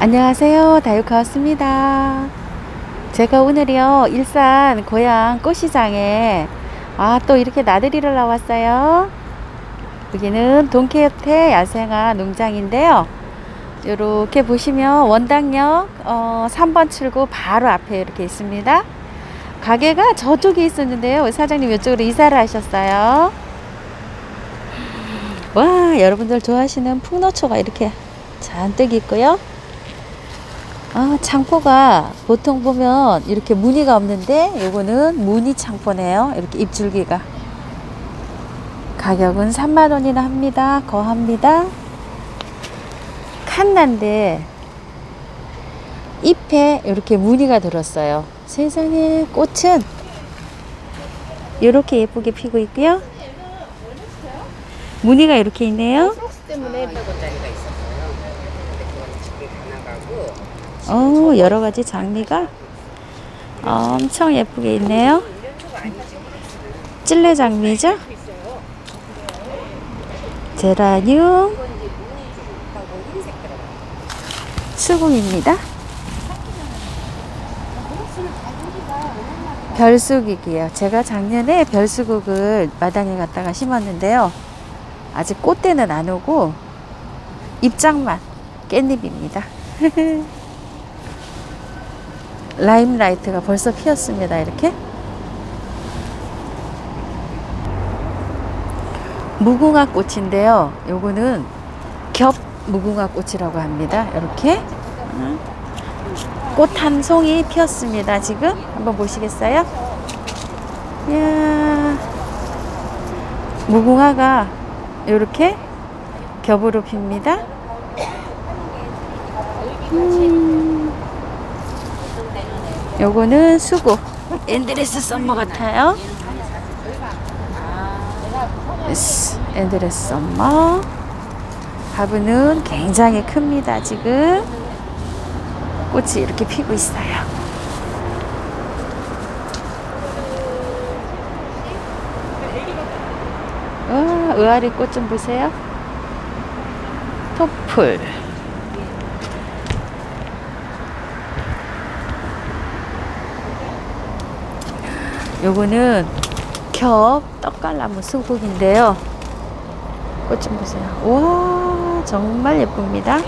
안녕하세요. 다육카 왔습니다. 제가 오늘이요, 일산 고향 꽃시장에, 아, 또 이렇게 나들이를 나왔어요. 여기는 동케협회 야생화 농장인데요. 이렇게 보시면 원당역, 어, 3번 출구 바로 앞에 이렇게 있습니다. 가게가 저쪽에 있었는데요. 사장님 이쪽으로 이사를 하셨어요. 와, 여러분들 좋아하시는 풍노초가 이렇게 잔뜩 있고요. 아, 창포가 보통 보면 이렇게 무늬가 없는데 요거는 무늬 창포네요. 이렇게 잎줄기가. 가격은 3만 원이나 합니다. 거합니다. 칸난데 잎에 이렇게 무늬가 들었어요. 세상에 꽃은 이렇게 예쁘게 피고 있고요. 무늬가 이렇게 있네요. 100원짜리가 있었어요. 근데 그건 지금 다 나가고 어, 여러 가지 장미가 엄청 예쁘게 있네요. 찔레 장미죠? 제라늄, 수국입니다. 별수국이에요. 제가 작년에 별수국을 마당에 갖다가 심었는데요. 아직 꽃대는 안 오고 입장만 깻잎입니다. 라임라이트가 벌써 피었습니다. 이렇게. 무궁화 꽃인데요. 요거는 겹 무궁화 꽃이라고 합니다. 이렇게. 꽃 한 송이 피었습니다. 지금 한번 보시겠어요? 이야. 무궁화가 이렇게 겹으로 핍니다. 요거는 수국 엔드레스 썸머 같아요. 예스, 엔드레스 썸머. 화분은 굉장히 큽니다. 지금 꽃이 이렇게 피고 있어요. 와, 의아리 꽃 좀 보세요. 토플. 요거는 겹 떡갈나무 수국인데요. 꽃 좀 보세요. 와 정말 예쁩니다.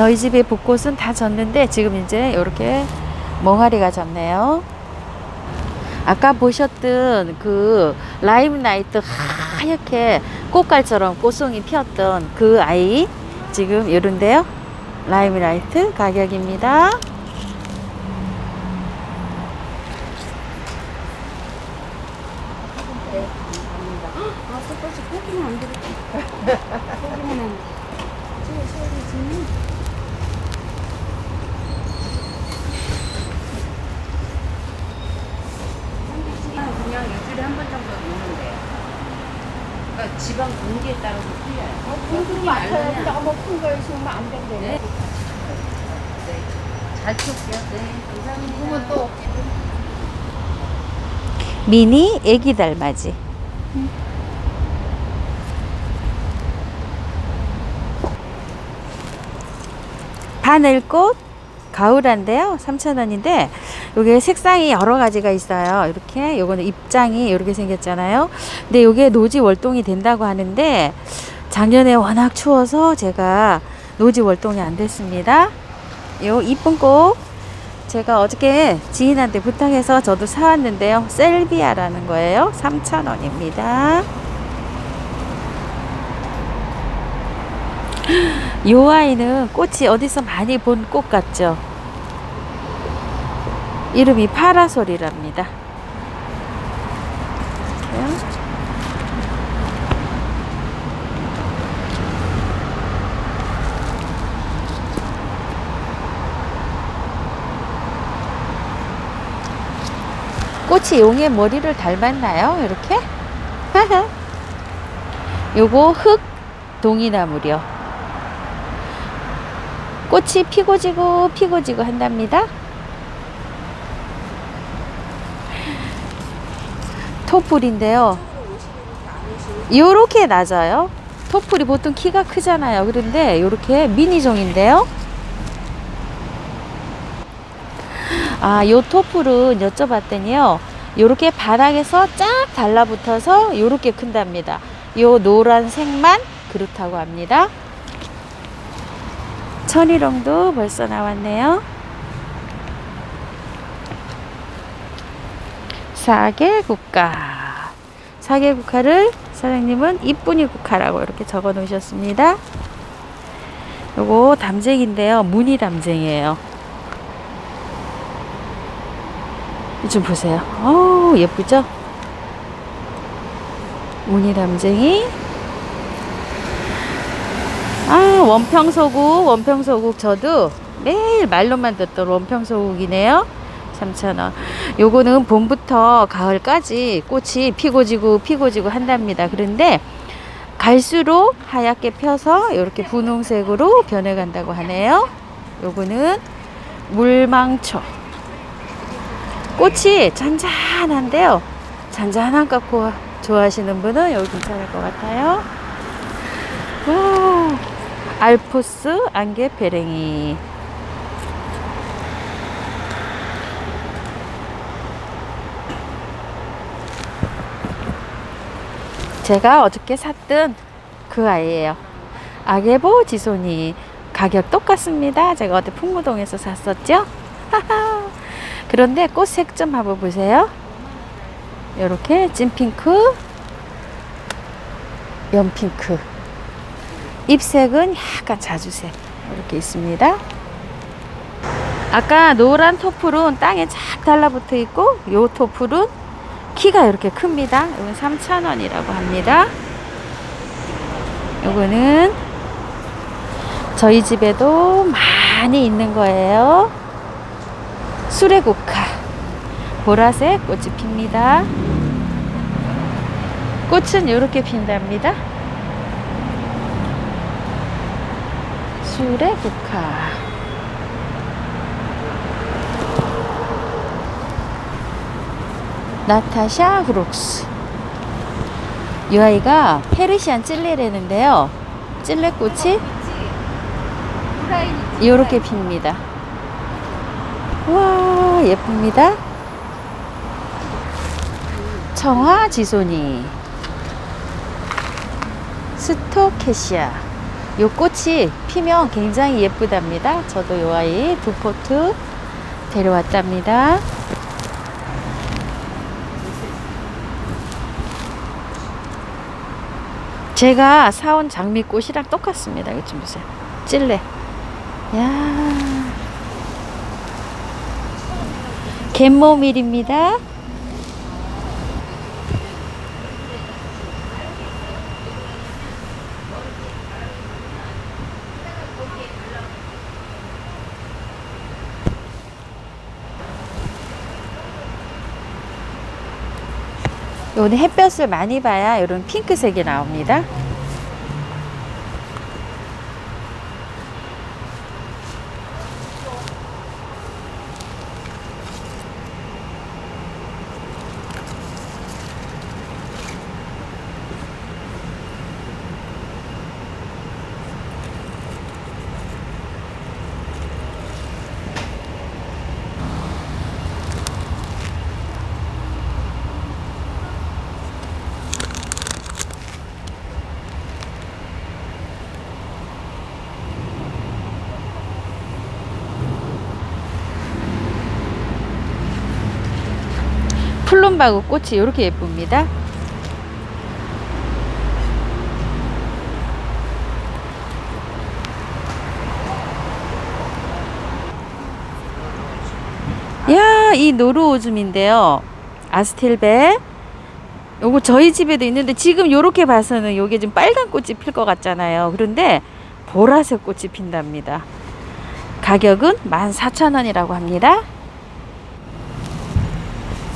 저희 집의 벚꽃은 다 졌는데 지금 이제 이렇게 멍하리가 졌네요. 아까 보셨던 그 라임나이트 하얗게 꽃갈처럼 꽃송이 피었던 그 아이 지금 이런데요. 라임라이트 가격입니다. 아, 소까지 고기는 안 되겠다. 고기는 안 돼. 저거 소리지. 그냥 일주일에 한 번 정도 먹는 거예요. 그러니까 지방 공기에 따라서 틀려요. 공들이 많아요. 내가 뭐큰 거 있으면 안 된대. 네. 잘 키울게요. 네, 감사합니다. 그러면 또 미니 애기 달맞이. 바늘꽃 가을한데요. 3,000원인데 요게 색상이 여러 가지가 있어요. 이렇게 요거는 입장이 이렇게 생겼잖아요. 근데 요게 노지 월동이 된다고 하는데 작년에 워낙 추워서 제가 노지 월동이 안 됐습니다. 요 이쁜 꽃 제가 어저께 지인한테 부탁해서 저도 사왔는데요. 셀비아라는 거예요. 3,000원입니다. 요 아이는 꽃이 어디서 많이 본 꽃 같죠? 이름이 파라솔이랍니다. 꽃이 용의 머리를 닮았나요? 이렇게? 요거 흑 동이나물이요. 꽃이 피고 지고 피고 지고 한답니다. 토플인데요. 요렇게 낮아요. 토플이 보통 키가 크잖아요. 그런데 요렇게 미니종인데요. 아, 요 토플은 여쭤봤더니요. 요렇게 바닥에서 쫙 달라붙어서 요렇게 큰답니다. 요 노란색만 그렇다고 합니다. 천일홍도 벌써 나왔네요. 사계 국화. 사계 국화를 사장님은 이쁜이 국화라고 이렇게 적어 놓으셨습니다. 요거 담쟁인데요. 무늬 담쟁이에요. 이좀 보세요. 어우, 예쁘죠? 무늬 담쟁이. 아, 원평소국, 원평소국 저도 매일 말로만 듣던 원평소국이네요. 3,000원. 요거는 봄부터 가을까지 꽃이 피고 지고 피고 지고 한답니다. 그런데 갈수록 하얗게 펴서 이렇게 분홍색으로 변해간다고 하네요. 요거는 물망초. 꽃이 잔잔한데요. 잔잔한 깎고 좋아하시는 분은 여기 괜찮을 것 같아요. 와, 알포스 안개 배랭이. 제가 어저께 샀던 그 아이예요. 아게보 지손이 가격 똑같습니다. 제가 어제 풍무동에서 샀었죠. 그런데 꽃색 좀 한번 보세요. 이렇게 찐핑크, 연핑크. 잎색은 약간 자주색 이렇게 있습니다. 아까 노란 토플은 땅에 쫙 달라붙어 있고 요 토플은 키가 이렇게 큽니다. 이건 3,000원이라고 합니다. 요거는 저희 집에도 많이 있는 거예요. 수레국화. 보라색 꽃이 핍니다. 꽃은 이렇게 핀답니다. 수레국화. 나타샤 후록스. 이 아이가 페르시안 찔레라는데요. 찔레꽃이 이렇게 핍니다. 와 예쁩니다. 청화 지소니 스토케시아 요 꽃이 피면 굉장히 예쁘답니다. 저도 요 아이 두 포트 데려왔답니다. 제가 사온 장미꽃이랑 똑같습니다. 이거 좀 보세요. 찔레. 야. 갯모밀입니다. 오늘 햇볕을 많이 봐야 이런 핑크색이 나옵니다. 플룸바구 꽃이 이렇게 예쁩니다. 야, 이 노루오줌인데요. 아스틸베. 요거 저희 집에도 있는데 지금 요렇게 봐서는 요게 좀 빨간 꽃이 필 것 같잖아요. 그런데 보라색 꽃이 핀답니다. 가격은 14,000원이라고 합니다.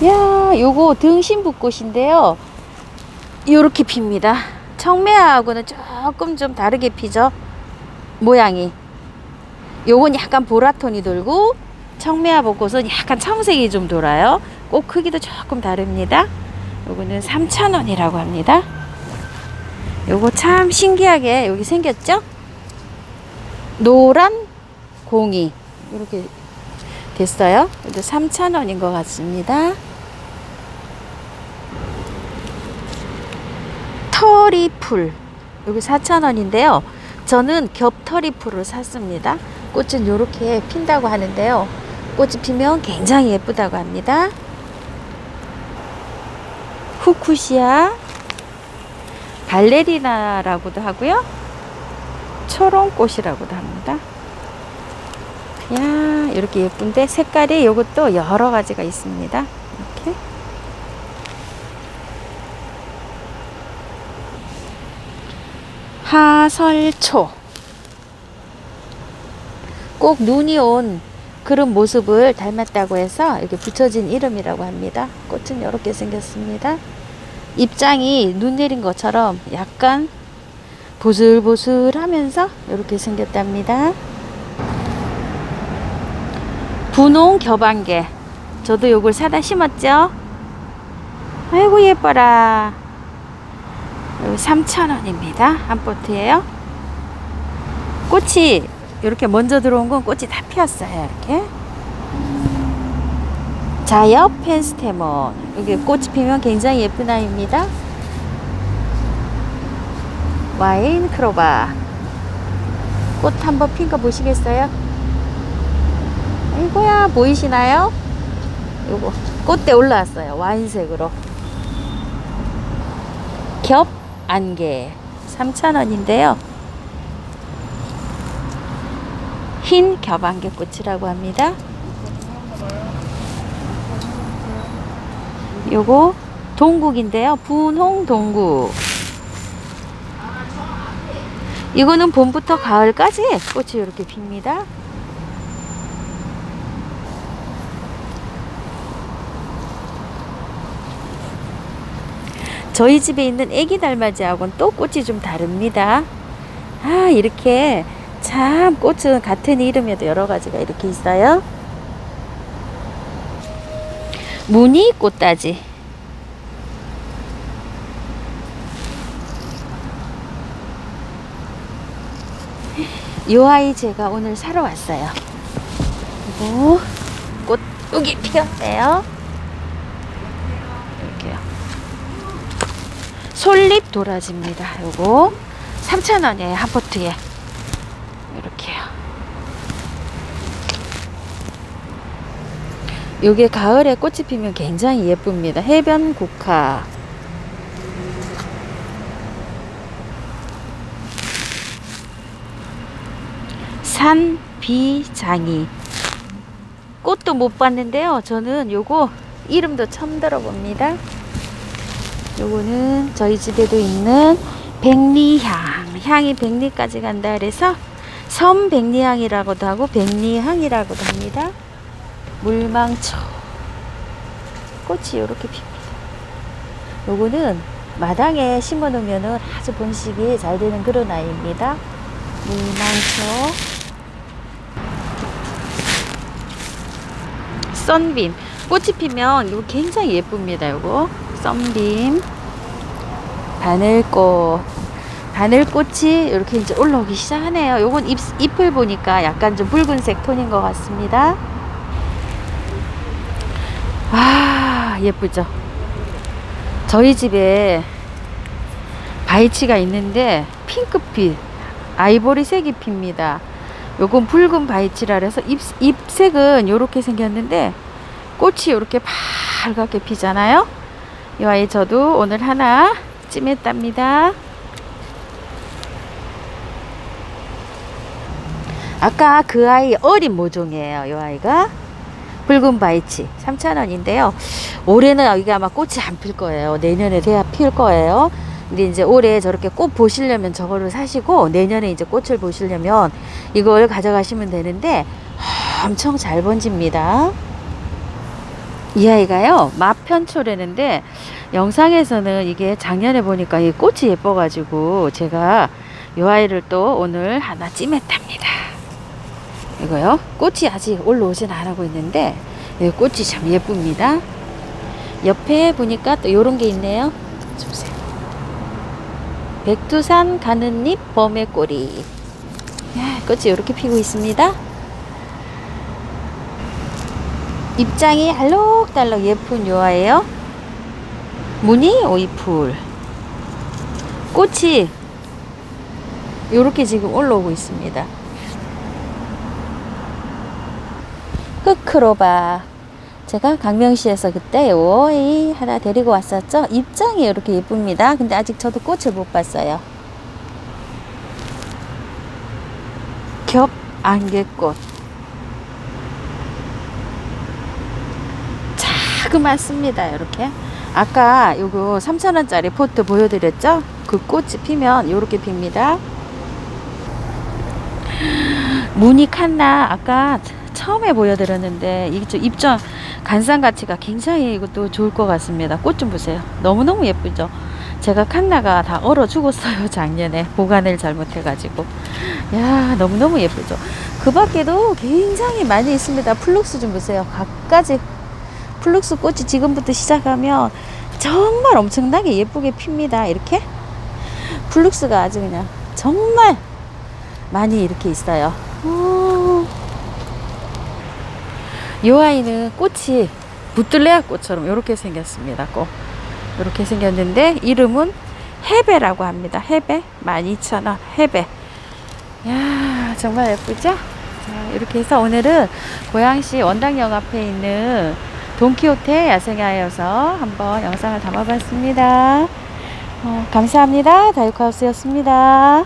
야, 요거 등신부꽃인데요. 요렇게 핍니다. 청매하고는 조금 좀 다르게 피죠. 모양이. 요건 약간 보라톤이 돌고 청매화 벚꽃은 약간 청색이 좀 돌아요. 꽃 크기도 조금 다릅니다. 요거는 3,000원이라고 합니다. 요거 참 신기하게 여기 생겼죠? 노란 공이 이렇게 됐어요. 이제 3,000원인 것 같습니다. 터리풀 여기 4,000원인데요. 저는 겹터리 풀을 샀습니다. 꽃은 이렇게 핀다고 하는데요. 꽃이 피면 굉장히 예쁘다고 합니다. 후쿠시아 발레리나라고도 하고요. 초롱꽃이라고도 합니다. 야 이렇게 예쁜데 색깔이 이것도 여러 가지가 있습니다. 이렇게 하설초 꼭 눈이 온 그런 모습을 닮았다고 해서 이렇게 붙여진 이름이라고 합니다. 꽃은 이렇게 생겼습니다. 입장이 눈 내린 것처럼 약간 보슬보슬하면서 이렇게 생겼답니다. 분홍 겨방개. 저도 요걸 사다 심었죠. 아이고 예뻐라. 여기 3,000원입니다. 한 포트예요. 꽃이 이렇게 먼저 들어온 건 꽃이 다 피었어요. 이렇게. 자엽 펜스테몬. 여기 꽃이 피면 굉장히 예쁜 아이입니다. 와인 크로바. 꽃 한번 핀 거 보시겠어요? 아이고야, 보이시나요? 요거, 꽃대 올라왔어요. 와인색으로. 겹 안개. 3,000원인데요. 흰 겹안개 꽃이라고 합니다. 요거 동국인데요. 분홍 동국. 이거는 봄부터 가을까지 꽃이 이렇게 핍니다. 저희 집에 있는 애기 달맞이하고는 또 꽃이 좀 다릅니다. 아, 이렇게 참 꽃은 같은 이름에도 여러 가지가 이렇게 있어요. 무늬 꽃다지. 요 아이 제가 오늘 사러 왔어요. 그리고 꽃 여기 피었네요. 솔잎 도라지입니다. 요거 3,000원이에요. 한 포트에. 이렇게요. 요게 가을에 꽃이 피면 굉장히 예쁩니다. 해변 국화. 산 비장이. 꽃도 못 봤는데요. 저는 요거 이름도 처음 들어봅니다. 요거는 저희 집에도 있는 백리향. 향이 백리까지 간다 그래서 섬 백리향이라고도 하고 백리향이라고도 합니다. 물망초. 꽃이 이렇게 핍니다. 요거는 마당에 심어 놓으면 아주 번식이 잘 되는 그런 아이입니다. 물망초. 썬빔. 꽃이 피면 이거 굉장히 예쁩니다. 요거. 썬빔. 바늘꽃. 바늘꽃이 이렇게 이제 올라오기 시작하네요. 요건 잎, 잎을 보니까 약간 좀 붉은색 톤인 것 같습니다. 아, 예쁘죠? 저희 집에 바이치가 있는데 핑크빛, 아이보리색 잎입니다. 요건 붉은 바이치라 그래서 잎, 잎색은 요렇게 생겼는데 꽃이 요렇게 밝게 피잖아요. 이 아이 저도 오늘 하나 찜했답니다. 아까 그 아이 어린 모종이에요. 이 아이가 붉은 바이치 3,000원인데요. 올해는 여기가 아마 꽃이 안 필 거예요. 내년에 돼야 필 거예요. 근데 이제 올해 저렇게 꽃 보시려면 저거를 사시고 내년에 이제 꽃을 보시려면 이걸 가져가시면 되는데 엄청 잘 번집니다. 이 아이가요 마편초라는데 영상에서는 이게 작년에 보니까 이 꽃이 예뻐가지고 제가 이 아이를 또 오늘 하나 찜했답니다. 이거요. 꽃이 아직 올라오진 않고 있는데 이 꽃이 참 예쁩니다. 옆에 보니까 또 요런 게 있네요. 좀. 백두산 가는 잎 범의 꼬리. 야, 꽃이 이렇게 피고 있습니다. 입장이 알록달록 예쁜 요아예요. 무늬 오이풀. 꽃이 이렇게 지금 올라오고 있습니다. 흑크로바. 제가 강명시에서 그때 오이 하나 데리고 왔었죠. 입장이 이렇게 예쁩니다. 근데 아직 저도 꽃을 못 봤어요. 겹 안개꽃. 자그맣습니다. 이렇게. 아까 요거 3,000원짜리 포트 보여드렸죠? 그 꽃이 피면 이렇게 핍니다. 무늬 칸나 아까 처음에 보여드렸는데 이게 좀 입점 간상 가치가 굉장히 이것도 좋을 것 같습니다. 꽃 좀 보세요. 너무너무 예쁘죠? 제가 칸나가 다 얼어 죽었어요. 작년에 보관을 잘못해 가지고. 야 너무너무 예쁘죠? 그 밖에도 굉장히 많이 있습니다. 플룩스 좀 보세요. 각가지 플룩스 꽃이 지금부터 시작하면 정말 엄청나게 예쁘게 핍니다. 이렇게 플룩스가 아주 그냥 정말 많이 이렇게 있어요. 오. 이 아이는 꽃이 부들레아 꽃처럼 이렇게 생겼습니다. 꼭 이렇게 생겼는데 이름은 해배라고 합니다. 해배 12,000원 해배. 야 정말 예쁘죠? 자, 이렇게 해서 오늘은 고양시 원당역 앞에 있는 돈키호테 야생야에서 한번 영상을 담아봤습니다. 어, 감사합니다. 다육하우스였습니다.